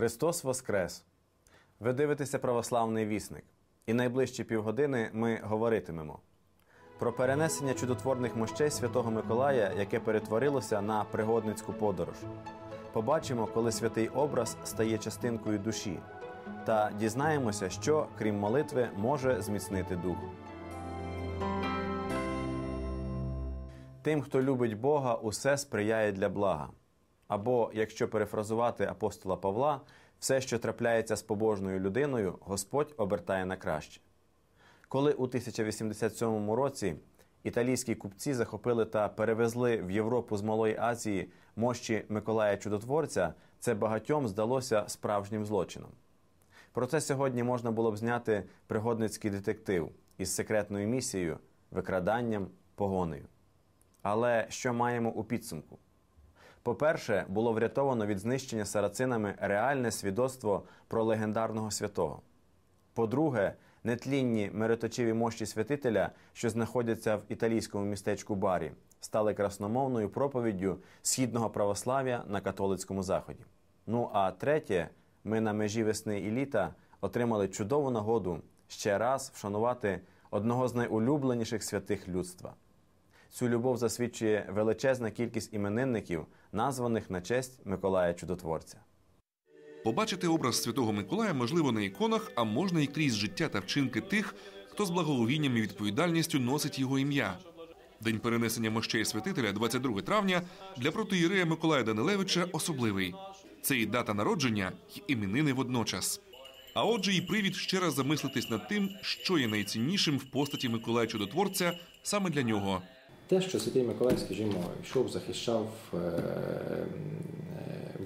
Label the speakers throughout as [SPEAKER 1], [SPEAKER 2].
[SPEAKER 1] Христос Воскрес! Ви дивитеся православний вісник, і найближчі півгодини ми говоритимемо про перенесення чудотворних мощей Святого Миколая, яке перетворилося на пригодницьку подорож. Побачимо, коли святий образ стає частинкою душі, та дізнаємося, що, крім молитви, може зміцнити дух. Тим, хто любить Бога, усе сприяє для блага. Або, якщо перефразувати апостола Павла, все, що трапляється з побожною людиною, Господь обертає на краще. Коли у 1087 році італійські купці захопили та перевезли в Європу з Малої Азії мощі Миколая Чудотворця, це багатьом здалося справжнім злочином. Про це сьогодні можна було б зняти пригодницький детектив із секретною місією, викраданням, погонею. Але що маємо у підсумку? По-перше, було врятовано від знищення сарацинами реальне свідоцтво про легендарного святого. По-друге, нетлінні мироточиві мощі святителя, що знаходяться в італійському містечку Барі, стали красномовною проповіддю східного православ'я на католицькому заході. Ну а третє, ми на межі весни і літа отримали чудову нагоду ще раз вшанувати одного з найулюбленіших святих людства. Цю любов засвідчує величезна кількість іменинників, названих на честь Миколая Чудотворця.
[SPEAKER 2] Побачити образ Святого Миколая можливо на іконах, а можна і крізь життя та вчинки тих, хто з благовінням і відповідальністю носить його ім'я. День перенесення мощей святителя, 22 травня, для протиєрея Миколая Данилевича особливий. Це і дата народження, й іменини водночас. А отже, і привід ще раз замислитись над тим, що є найціннішим в постаті Миколая Чудотворця саме для нього.
[SPEAKER 3] Те, що Святий Миколай, скажімо, йшов, захищав е,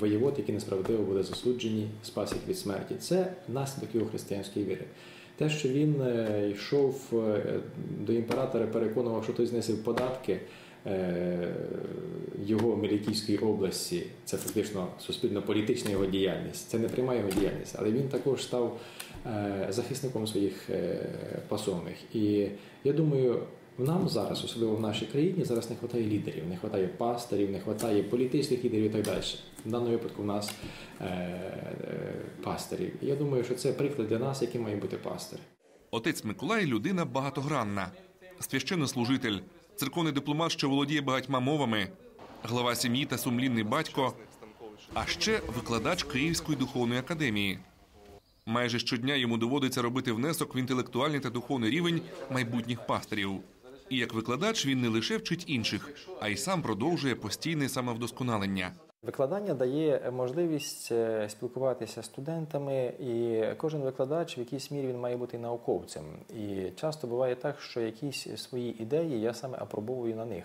[SPEAKER 3] воєвод, які несправедливо були засуджені, спас їх від смерті, це наслідок його християнської віри. Те, що він е, йшов до імператора, переконував, що той знесив податки його Мелітійської області, це фактично суспільно-політична його діяльність, це не пряма його діяльність, але він також став захисником своїх пасовних. І я думаю, нам зараз, особливо в нашій країні, зараз не вистачає лідерів, не вистачає пастирів, не вистачає політичних лідерів і так далі. В даному випадку в нас е, е, пастирів. І я думаю, що це приклад для нас, який має бути пастир.
[SPEAKER 2] Отець Миколай людина багатогранна, священнослужитель, церковний дипломат, що володіє багатьма мовами, глава сім'ї та сумлінний батько, а ще викладач Київської духовної академії. Майже щодня йому доводиться робити внесок в інтелектуальний та духовний рівень майбутніх пастирів. І як викладач він не лише вчить інших, а й сам продовжує постійне самовдосконалення.
[SPEAKER 3] Викладання дає можливість е, спілкуватися з студентами, і кожен викладач в якійсь мірі він має бути науковцем. І часто буває так, що якісь свої ідеї я саме апробовую на них.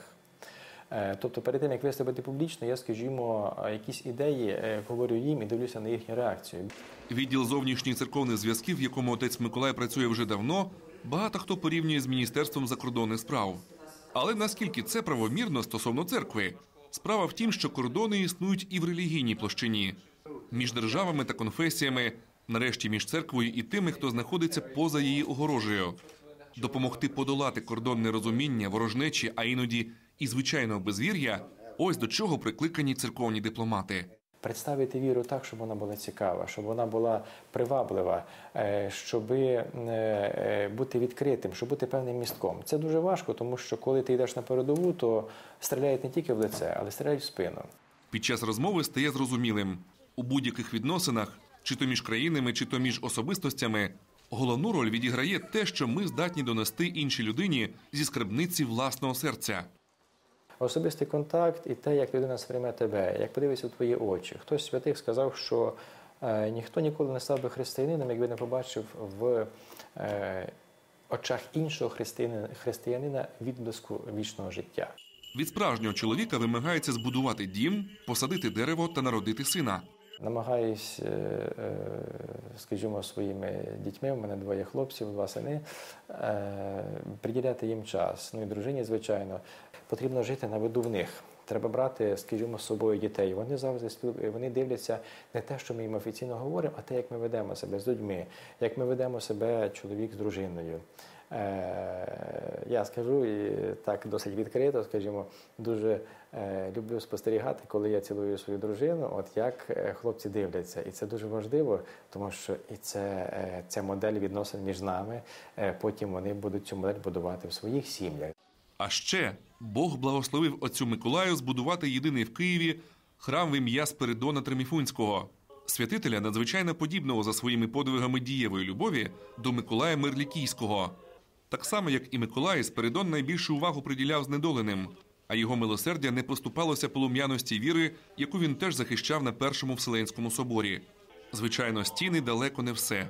[SPEAKER 3] Е, тобто, перед тим як виступити публічно, я скажімо, якісь ідеї е, говорю їм і дивлюся на їхню реакцію.
[SPEAKER 2] Відділ зовнішніх церковних зв'язків, в якому отець Миколай працює вже давно, багато хто порівнює з міністерством закордонних справ. Але наскільки це правомірно стосовно церкви? Справа в тім, що кордони існують і в релігійній площині між державами та конфесіями, нарешті між церквою і тими, хто знаходиться поза її огорожею, допомогти подолати кордонне розуміння, ворожнечі, а іноді і звичайного безвір'я. Ось до чого прикликані церковні дипломати.
[SPEAKER 3] Представити віру так, щоб вона була цікава, щоб вона була приваблива, е, щоб е, е, бути відкритим, щоб бути певним містком. Це дуже важко, тому що коли ти йдеш на передову, то стріляють не тільки в лице, але стріляють в спину.
[SPEAKER 2] Під час розмови стає зрозумілим у будь-яких відносинах, чи то між країнами, чи то між особистостями. Головну роль відіграє те, що ми здатні донести іншій людині зі скарбниці власного серця.
[SPEAKER 3] Особистий контакт і те, як людина сприйме тебе, як подивиться в твої очі. Хтось святих сказав, що е, ніхто ніколи не став би християнином, якби не побачив в е, очах іншого християнина, християнина відблиску вічного життя.
[SPEAKER 2] Від справжнього чоловіка вимагається збудувати дім, посадити дерево та народити сина.
[SPEAKER 3] Намагаюсь, е, е, скажімо, своїми дітьми, у мене двоє хлопців, два сини, е, приділяти їм час. Ну і дружині, звичайно, потрібно жити на виду в них. Треба брати, скажімо, з собою дітей. Вони завжди спіл... вони дивляться не те, що ми їм офіційно говоримо, а те, як ми ведемо себе з людьми, як ми ведемо себе чоловік з дружиною. Я скажу і так досить відкрито, скажімо, дуже люблю спостерігати, коли я цілую свою дружину, от як е, хлопці дивляться. І це дуже важливо, тому що і це, е, це модель відносин між нами. Е, Потім вони будуть цю модель будувати в своїх сім'ях.
[SPEAKER 2] А ще Бог благословив отцю Миколаю збудувати єдиний в Києві храм в ім'я Спиридона Треміфунського, святителя надзвичайно подібного за своїми подвигами дієвої любові до Миколая Мирлікійського. Так само, як і Миколай, Спиридон найбільшу увагу приділяв знедоленим, а його милосердя не поступалося полум'яності віри, яку він теж захищав на першому Вселенському соборі. Звичайно, стіни далеко не все.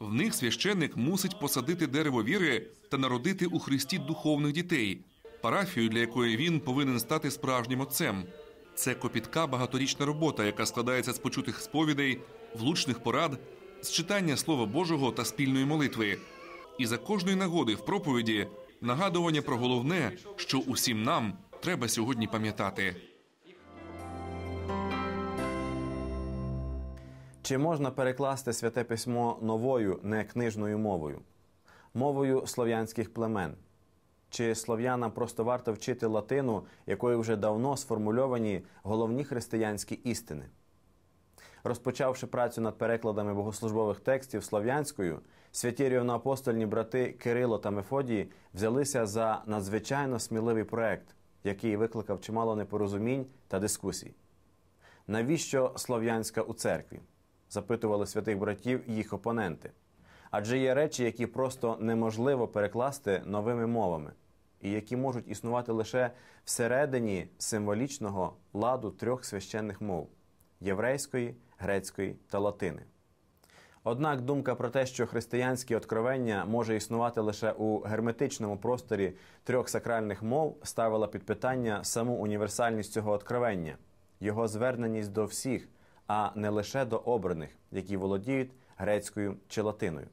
[SPEAKER 2] В них священник мусить посадити дерево віри та народити у Христі духовних дітей, парафію, для якої він повинен стати справжнім отцем. Це копітка багаторічна робота, яка складається з почутих сповідей, влучних порад, з читання Слова Божого та спільної молитви. І за кожної нагоди в проповіді нагадування про головне, що усім нам треба сьогодні пам'ятати.
[SPEAKER 1] Чи можна перекласти святе письмо новою, не книжною мовою, мовою слов'янських племен? Чи слов'янам просто варто вчити латину, якою вже давно сформульовані головні християнські істини? Розпочавши працю над перекладами богослужбових текстів слов'янською, святі рівноапостольні брати Кирило та Мефодій взялися за надзвичайно сміливий проект, який викликав чимало непорозумінь та дискусій. Навіщо слов'янська у церкві? запитували святих братів їх опоненти. Адже є речі, які просто неможливо перекласти новими мовами, і які можуть існувати лише всередині символічного ладу трьох священних мов єврейської, грецької та латини. Однак думка про те, що християнське откровення може існувати лише у герметичному просторі трьох сакральних мов, ставила під питання саму універсальність цього откровення, його зверненість до всіх, а не лише до обраних, які володіють грецькою чи латиною.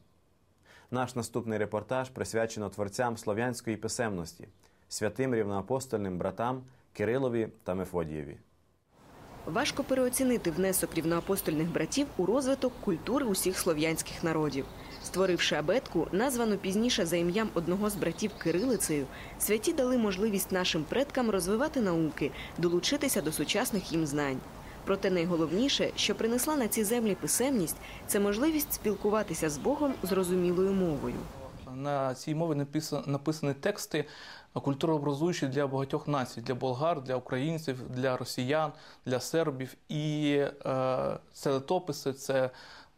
[SPEAKER 1] Наш наступний репортаж присвячено творцям слов'янської писемності, святим рівноапостольним братам Кирилові та Мефодієві.
[SPEAKER 4] Важко переоцінити внесок рівноапостольних братів у розвиток культури усіх слов'янських народів. Створивши абетку, названу пізніше за ім'ям одного з братів кирилицею, святі дали можливість нашим предкам розвивати науки, долучитися до сучасних їм знань. Проте найголовніше, що принесла на ці землі писемність, це можливість спілкуватися з Богом зрозумілою мовою.
[SPEAKER 5] На цій мові написані, тексти культурообразуючі для багатьох націй, для болгар, для українців, для росіян, для сербів. І е, це летописи, це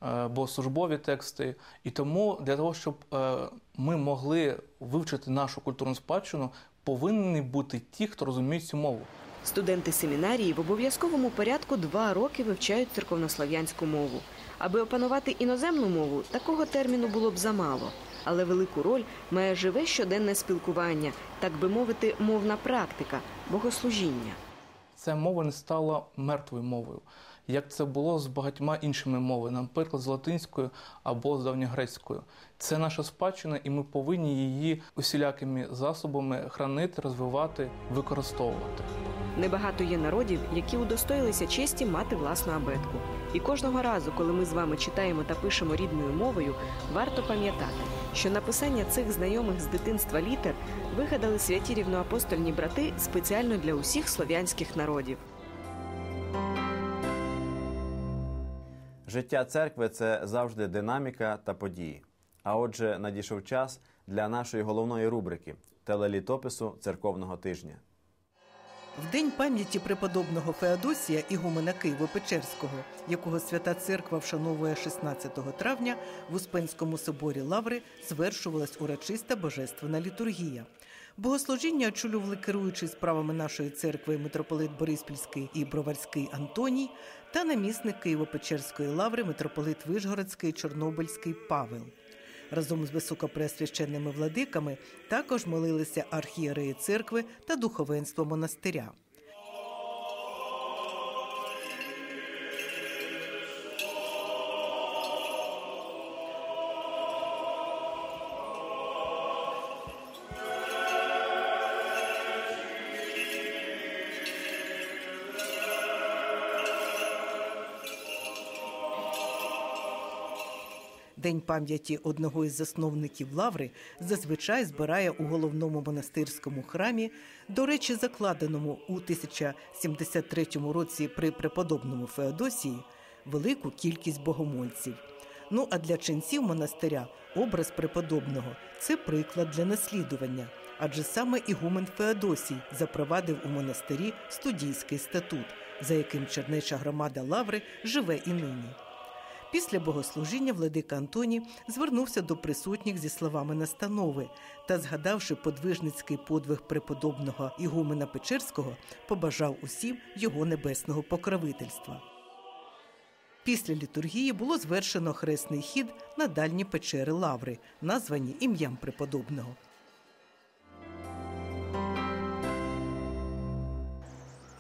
[SPEAKER 5] е, богослужбові тексти. І тому для того, щоб е, ми могли вивчити нашу культурну спадщину, повинні бути ті, хто розуміє цю мову.
[SPEAKER 4] Студенти семінарії в обов'язковому порядку два роки вивчають церковнослов'янську мову. Аби опанувати іноземну мову, такого терміну було б замало. Але велику роль має живе щоденне спілкування, так би мовити, мовна практика, богослужіння.
[SPEAKER 5] Ця мова не стала мертвою мовою, як це було з багатьма іншими мовами, наприклад, з латинською або з давньогрецькою. Це наша спадщина, і ми повинні її усілякими засобами хранити, розвивати, використовувати.
[SPEAKER 4] Небагато є народів, які удостоїлися честі мати власну абетку. І кожного разу, коли ми з вами читаємо та пишемо рідною мовою, варто пам'ятати, що написання цих знайомих з дитинства літер вигадали святі рівноапостольні брати спеціально для усіх слов'янських народів.
[SPEAKER 1] Життя церкви це завжди динаміка та події. А отже, надійшов час для нашої головної рубрики телелітопису церковного тижня.
[SPEAKER 6] В день пам'яті преподобного Феодосія Ігумена Києво-Печерського, якого свята церква вшановує 16 травня, в Успенському соборі Лаври звершувалась урочиста божественна літургія. Богослужіння очолювали керуючий справами нашої церкви митрополит Бориспільський і Броварський Антоній та намісник Києво-Печерської лаври митрополит Вишгородський Чорнобильський Павел. Разом з високопресвященними владиками також молилися архієреї церкви та духовенство монастиря. День пам'яті одного із засновників лаври зазвичай збирає у головному монастирському храмі, до речі, закладеному у 1073 році при преподобному Феодосії, велику кількість богомольців. Ну а для ченців монастиря образ преподобного це приклад для наслідування, адже саме Ігумен Феодосій запровадив у монастирі студійський статут, за яким чернеча громада Лаври живе і нині. Після богослужіння владика Антоній звернувся до присутніх зі словами настанови та, згадавши подвижницький подвиг преподобного Ігумена Печерського, побажав усім його небесного покровительства. Після літургії було звершено хресний хід на дальні печери Лаври, названі ім'ям преподобного.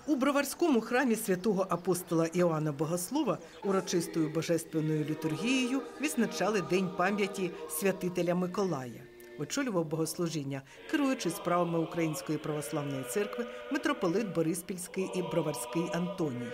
[SPEAKER 6] У Броварському храмі святого апостола Іоанна Богослова урочистою божественною літургією відзначали День пам'яті святителя Миколая. Очолював богослужіння, керуючи справами Української православної церкви, митрополит Бориспільський і Броварський Антоній.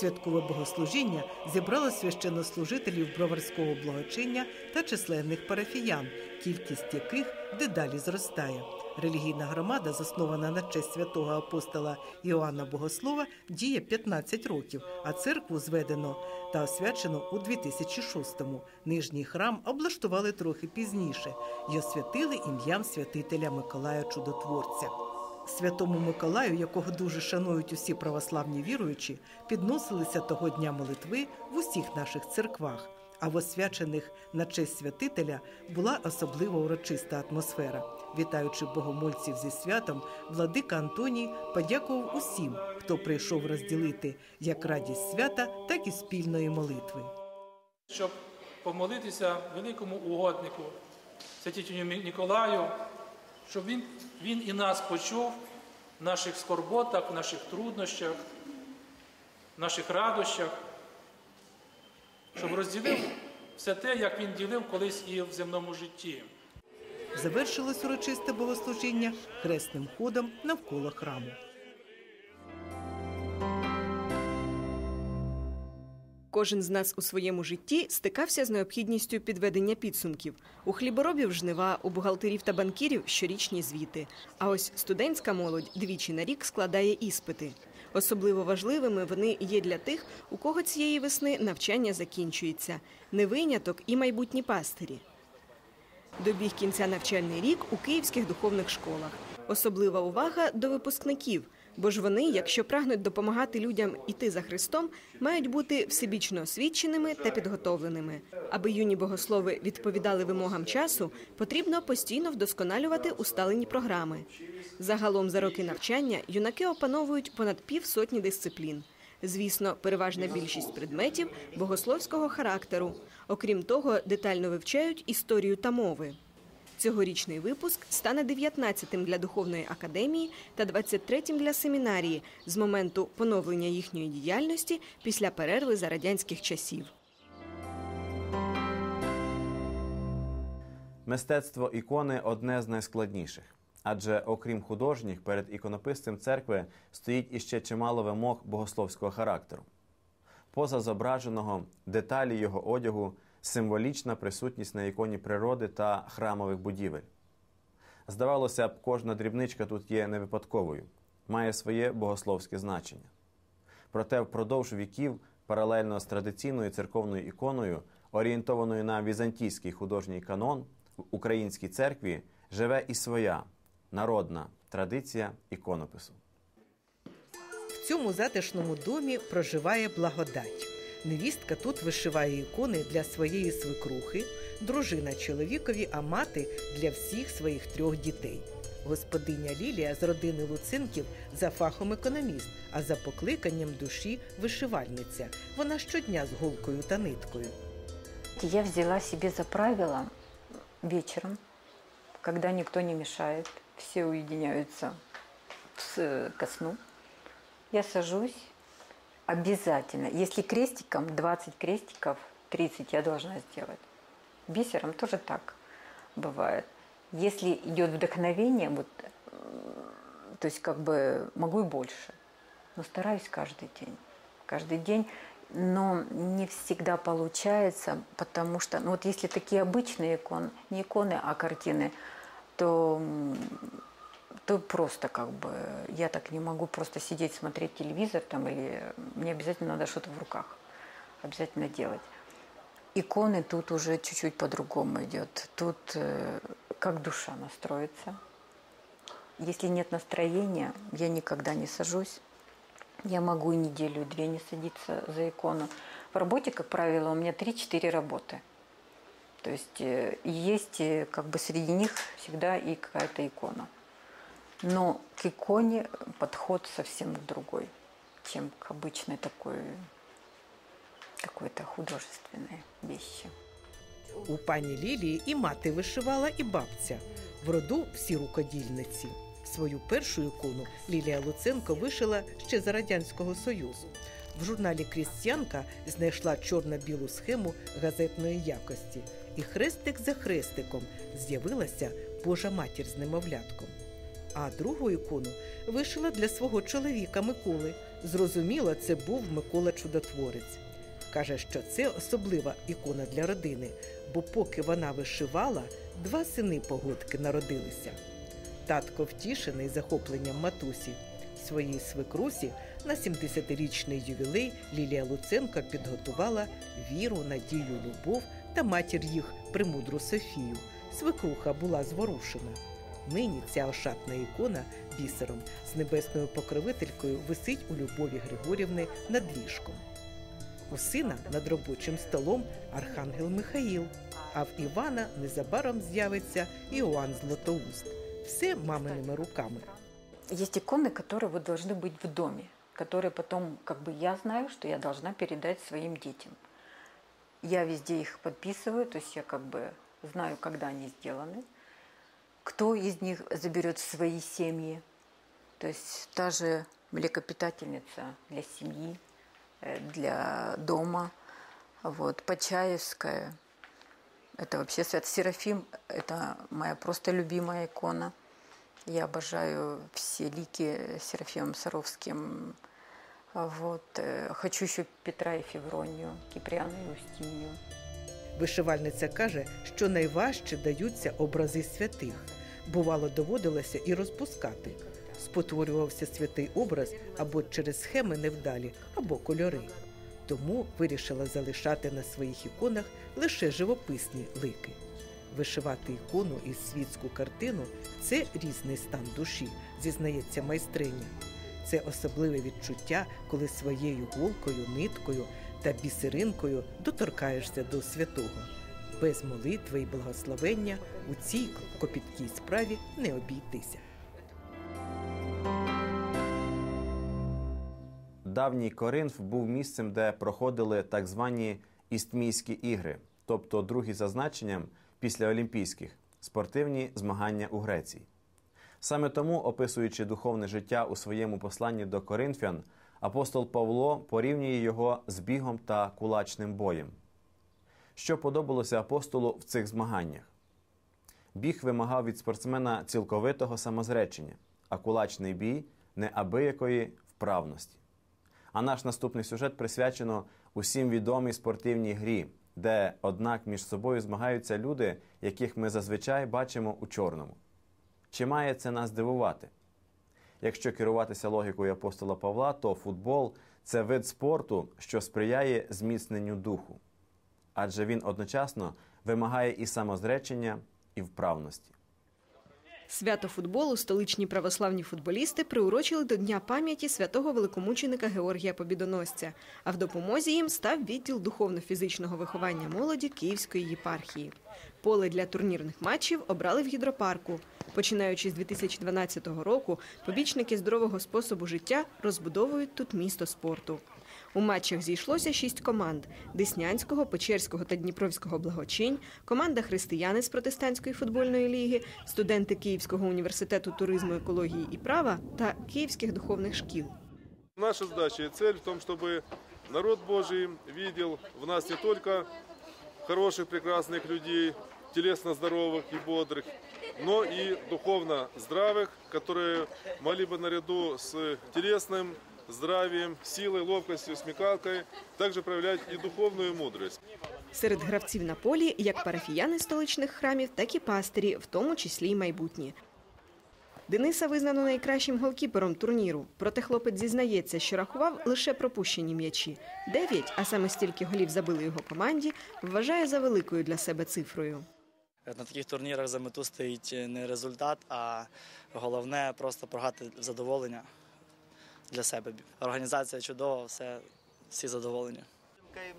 [SPEAKER 6] Святкове богослужіння зібрало священнослужителів броварського благочиння та численних парафіян, кількість яких дедалі зростає. Релігійна громада, заснована на честь святого апостола Іоанна Богослова, діє 15 років, а церкву зведено та освячено у 2006-му. Нижній храм облаштували трохи пізніше й освятили ім'ям святителя Миколая Чудотворця. Святому Миколаю, якого дуже шанують усі православні віруючі, підносилися того дня молитви в усіх наших церквах. А в освячених на честь святителя була особливо урочиста атмосфера. Вітаючи богомольців зі святом, владика Антоній подякував усім, хто прийшов розділити як радість свята, так і спільної молитви.
[SPEAKER 7] щоб помолитися великому угоднику, святителю Ніколаю, щоб він, він і нас почув в наших скорботах, в наших труднощах, в наших радощах, щоб розділив все те, як він ділив колись і в земному житті.
[SPEAKER 6] Завершилось урочисте богослужіння хресним ходом навколо храму.
[SPEAKER 4] Кожен з нас у своєму житті стикався з необхідністю підведення підсумків. У хліборобів жнива, у бухгалтерів та банкірів щорічні звіти. А ось студентська молодь двічі на рік складає іспити. Особливо важливими вони є для тих, у кого цієї весни навчання закінчується. Не виняток і майбутні пастирі. Добіг кінця навчальний рік у київських духовних школах. Особлива увага до випускників, бо ж вони, якщо прагнуть допомагати людям іти за Христом, мають бути всебічно освіченими та підготовленими. Аби юні богослови відповідали вимогам часу, потрібно постійно вдосконалювати усталені програми. Загалом за роки навчання юнаки опановують понад півсотні дисциплін. Звісно, переважна більшість предметів богословського характеру. Окрім того, детально вивчають історію та мови. Цьогорічний випуск стане 19-тим для духовної академії та 23-тим для семінарії з моменту поновлення їхньої діяльності після перерви за радянських часів.
[SPEAKER 1] Мистецтво ікони одне з найскладніших, адже окрім художніх, перед іконописцем церкви стоїть іще чимало вимог богословського характеру. Поза зображеного деталі його одягу, символічна присутність на іконі природи та храмових будівель. Здавалося б, кожна дрібничка тут є не випадковою, має своє богословське значення. Проте впродовж віків, паралельно з традиційною церковною іконою, орієнтованою на візантійський художній канон, в українській церкві живе і своя народна традиція іконопису.
[SPEAKER 6] В цьому затишному домі проживає благодать. Невістка тут вишиває ікони для своєї свекрухи, дружина чоловікові, а мати для всіх своїх трьох дітей. Господиня Лілія з родини Луцинків за фахом економіст, а за покликанням душі вишивальниця. Вона щодня з голкою та ниткою.
[SPEAKER 8] Я взяла себе за правило вечером, когда никто не мешает, все уединяются с- ко сну, я сажусь обязательно. Если крестиком, 20 крестиков, 30 я должна сделать. Бисером тоже так бывает. Если идет вдохновение, вот, то есть как бы могу и больше, но стараюсь каждый день. каждый день, но не всегда получается, потому что, ну вот если такие обычные иконы, не иконы, а картины, то, м, то просто как бы я так не могу просто сидеть, смотреть телевизор там или мне обязательно надо что-то в руках, обязательно делать. Иконы тут уже чуть-чуть по-другому идет. Тут э, как душа настроится. Если нет настроения, я никогда не сажусь. Я могу и неделю, и две не садиться за икону. В работе, как правило, у меня 3-4 работы. То есть э, есть э, как бы среди них всегда и какая-то икона. Но к иконе подход совсем другой, чем к обычной такой какой-то художественной вещи.
[SPEAKER 6] У пані Лілії і мати вишивала, і бабця. В роду всі рукодільниці. Свою першу ікону Лілія Луценко вишила ще за Радянського Союзу. В журналі Крістіянка знайшла чорно-білу схему газетної якості, і хрестик за хрестиком з'явилася Божа матір з немовлятком. А другу ікону вишила для свого чоловіка Миколи. Зрозуміло, це був Микола Чудотворець. Каже, що це особлива ікона для родини, бо поки вона вишивала, два сини погодки народилися. Татко втішений захопленням матусі. Своїй свекрусі на 70-річний ювілей Лілія Луценко підготувала віру, надію, любов та матір їх премудру Софію. Свекруха була зворушена. Нині ця ошатна ікона бісером з небесною покровителькою висить у Любові Григорівни над ліжком. У сина над робочим столом архангел Михаїл, а в Івана незабаром з'явиться Іоанн Златоуст. Все маминими руками.
[SPEAKER 8] Есть иконы, которые вот должны быть в доме, которые потом, как бы я знаю, что я должна передать своим детям. Я везде их подписываю, то есть я как бы знаю, когда они сделаны, Кто из них заберет свои семьи. То есть та же млекопитательница для семьи, э, для дома, вот, Почаевская, это вообще Свят Серафим, это моя просто любимая икона. Я обожаю все лики Серафимом Саровским. Вот. э, Хочу еще Петра и Февронию, Киприана и Устинью.
[SPEAKER 6] Вишивальниця каже, що найважче даються образи святих. Бувало, доводилося і розпускати. Спотворювався святий образ або через схеми невдалі, або кольори. Тому вирішила залишати на своїх іконах лише живописні лики. Вишивати ікону і світську картину це різний стан душі, зізнається майстриня. Це особливе відчуття, коли своєю голкою, ниткою та бісеринкою доторкаєшся до святого. Без молитви і благословення у цій копіткій справі не обійтися.
[SPEAKER 1] Давній Коринф був місцем, де проходили так звані істмійські ігри, тобто другі за значенням після Олімпійських спортивні змагання у Греції. Саме тому, описуючи духовне життя у своєму посланні до Коринфян, апостол Павло порівнює його з бігом та кулачним боєм. Що подобалося апостолу в цих змаганнях? Біг вимагав від спортсмена цілковитого самозречення, а кулачний бій неабиякої вправності. А наш наступний сюжет присвячено усім відомій спортивній грі, де, однак, між собою змагаються люди, яких ми зазвичай бачимо у чорному. Чи має це нас дивувати? Якщо керуватися логікою апостола Павла, то футбол це вид спорту, що сприяє зміцненню духу, адже він одночасно вимагає і самозречення, і вправності.
[SPEAKER 4] Свято футболу столичні православні футболісти приурочили до Дня пам'яті святого великомученика Георгія Побідоносця, а в допомозі їм став відділ духовно-фізичного виховання молоді Київської єпархії. Поле для турнірних матчів обрали в гідропарку. Починаючи з 2012 року, побічники здорового способу життя розбудовують тут місто спорту. У матчах зійшлося шість команд: Деснянського, Печерського та Дніпровського благочинь, команда Християни з протестантської футбольної ліги, студенти Київського університету туризму, екології і права та київських духовних шкіл.
[SPEAKER 9] Наша задача и цель в том, чтобы народ Божий видел в нас не только хороших, прекрасных людей, телесно здоровых и бодрых, но и духовно здравых, которые могли бы наряду с телесным здравием, силой, ловкостью, смекалкой, также проявлять и духовную мудрость.
[SPEAKER 4] Серед гравців на полі як парафіяни столичних храмів, так і пастирі, в тому числі й майбутні. Дениса визнано найкращим голкіпером турніру. Проте хлопець зізнається, що рахував лише пропущені м'ячі. Дев'ять, а саме стільки голів забили його команді, вважає за великою для себе цифрою.
[SPEAKER 10] На таких турнірах за мету стоїть не результат, а головне просто програти задоволення для себе. Організація чудова, все, всі задоволені.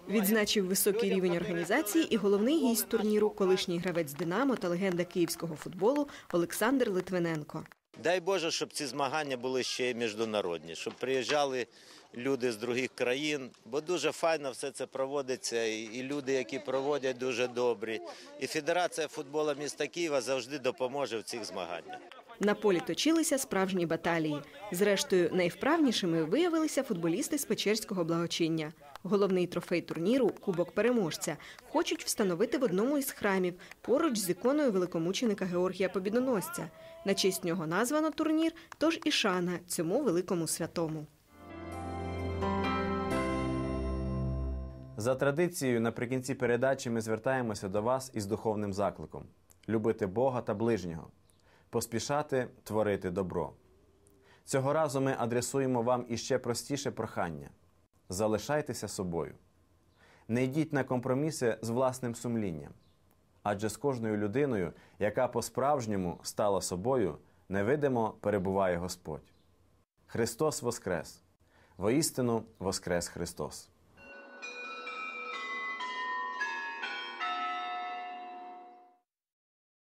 [SPEAKER 4] Відзначив високий рівень організації і головний гість турніру, колишній гравець Динамо та легенда київського футболу Олександр Литвиненко.
[SPEAKER 11] Дай Боже, щоб ці змагання були ще й міжнародні, щоб приїжджали люди з других країн, бо дуже файно все це проводиться, і люди, які проводять, дуже добрі. І Федерація футболу міста Києва завжди допоможе в цих змаганнях.
[SPEAKER 4] На полі точилися справжні баталії. Зрештою, найвправнішими виявилися футболісти з Печерського благочиння. Головний трофей турніру Кубок переможця хочуть встановити в одному із храмів поруч з іконою великомученика Георгія Побідоносця. На честь нього названо турнір, тож і шана цьому великому святому.
[SPEAKER 1] За традицією, наприкінці передачі ми звертаємося до вас із духовним закликом: любити Бога та ближнього, поспішати творити добро. Цього разу ми адресуємо вам іще простіше прохання: залишайтеся собою. Не йдіть на компроміси з власним сумлінням, адже з кожною людиною, яка по-справжньому стала собою, невидимо перебуває Господь. Христос Воскрес! Воістину Воскрес Христос!